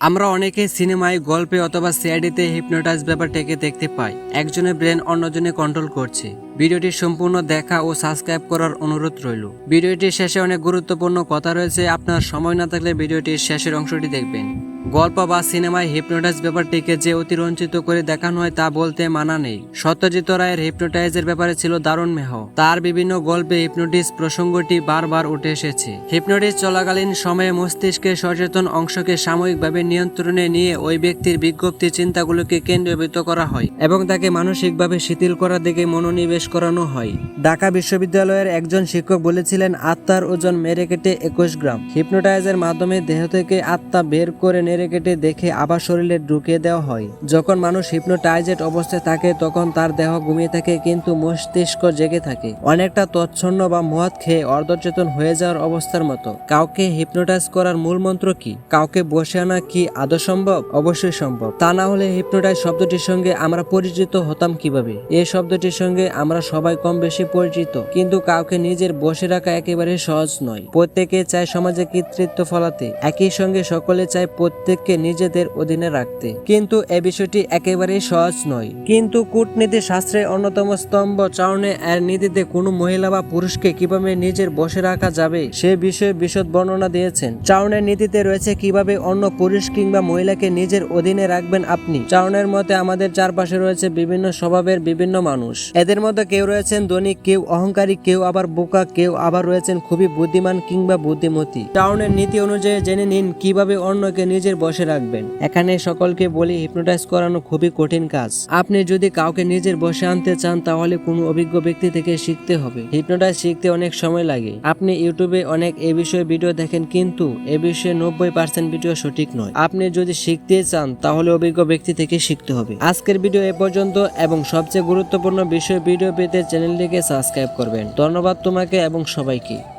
আমরা অনেকে সিনেমায়, গল্পে অথবা সিআইডিতে হিপনোটাইজ ব্যাপারটাকে দেখতে পাই। একজনের ব্রেন অন্যজনে কন্ট্রোল করছে। ভিডিওটি সম্পূর্ণ দেখা ও সাবস্ক্রাইব করার অনুরোধ রইল। ভিডিওটির শেষে অনেক গুরুত্বপূর্ণ কথা রয়েছে। আপনার সময় না থাকলে ভিডিওটির শেষের অংশটি দেখবেন। গল্প বা সিনেমায় হিপনোটাইজ ব্যাপারটিকে যে অতিরঞ্চিত করে দেখানো হয় তা বলতে মানা নেই। সত্যজিৎ রায়ের হিপনোটাইজের ব্যাপারে ছিল দারুণ মেহ। তার বিভিন্ন গল্পে হিপনোটিস প্রসঙ্গটি বারবার উঠে এসেছে। হিপনোটিস চলাকালীন সময়ে মস্তিষ্কের সচেতন অংশকে সাময়িকভাবে নিয়ন্ত্রণে নিয়ে ওই ব্যক্তির বিজ্ঞপ্তি চিন্তাগুলোকে কেন্দ্রীভূত করা হয় এবং তাকে মানসিকভাবে শিথিল করার দিকে মনোনিবেশ করানো হয়। ঢাকা বিশ্ববিদ্যালয়ের একজন শিক্ষক বলেছিলেন, আত্মার ওজন মেরে কেটে একুশ গ্রাম। হিপনোটাইজের মাধ্যমে দেহ থেকে আত্মা বের করে নেড়ে কেটে দেখে আবার শরীরে ঢুকিয়ে দেওয়া হয়। যখন মানুষ হিপনোটাইজেড অবস্থায় থাকে, তখন তার দেহ ঘুমিয়ে থাকে কিন্তু মস্তিষ্ক জেগে থাকে। অনেকটা তচ্ছন্ন বা মদ খেয়ে অর্ধচেতন হয়ে যাওয়ার অবস্থার মতো। কাউকে হিপনোটাইজ করার মূল মন্ত্র কি? কাউকে বসে আনা কি আদৌ সম্ভব? অবশ্যই সম্ভব। তা না হলে হিপনোটাইজ শব্দটির সঙ্গে আমরা পরিচিত হতাম কীভাবে? এই শব্দটির সঙ্গে আমরা সবাই কম বেশি পরিচিত। কিন্তু কাউকে নিজের বসে রাখা একেবারে সহজ নয়। প্রত্যেকে চায় সমাজে কৃতৃত্ব ফলাতে। একই সঙ্গে সকলে চায় প্রত্যেককে নিজেদের অধীনে রাখতে। কিন্তু এ বিষয়টি একেবারেই সহজ নয়। কিন্তু কূটনীতি শাস্ত্রের অন্যতম স্তম্ভ চাউনে এর নীতিতে কোনো মহিলা বা পুরুষকে কীভাবে নিজের বসে রাখা যাবে, সে বিষয়ে বিশদ বর্ণনা দিয়েছেন। চাউনের নীতিতে রয়েছে কীভাবে অন্য পুরুষ কিংবা মহিলাকে নিজের অধীনে রাখবেন আপনি। চাউনের মতে আমাদের চারপাশে রয়েছে বিভিন্ন স্বভাবের বিভিন্ন মানুষ। এদের মধ্যে কেউ রয়েছেন ধনী, কেউ অহংকারী, কেউ আবার বোকা, কেউ আবার রয়েছেন খুবই বুদ্ধিমান কিংবা বুদ্ধিমতী। টাউনের নীতি অনুযায়ী জেনে নিন কীভাবে অন্যকে নিজের বসে রাখবেন। এখানে সকলকে বলি হিপনোটাইজ করানো খুবই কঠিন কাজ। আপনি যদি কাউকে নিজের বসে আনতে চান, তাহলে কোনো অভিজ্ঞ ব্যক্তি থেকে শিখতে হবে। হিপনোটাইজ শিখতে অনেক সময় লাগে। আপনি ইউটিউবে অনেক এ বিষয়ে ভিডিও দেখেন, কিন্তু এ বিষয়ে নব্বই পার্সেন্ট ভিডিও সঠিক নয়। আপনি যদি শিখতে চান, তাহলে অভিজ্ঞ ব্যক্তি থেকে শিখতে হবে। আজকের ভিডিও এ পর্যন্ত, এবং সবচেয়ে গুরুত্বপূর্ণ বিষয় ভিডিও পেতে চ্যানেলটিকে সাবস্ক্রাইব করবেন। ধন্যবাদ তোমাকে এবং সবাইকে।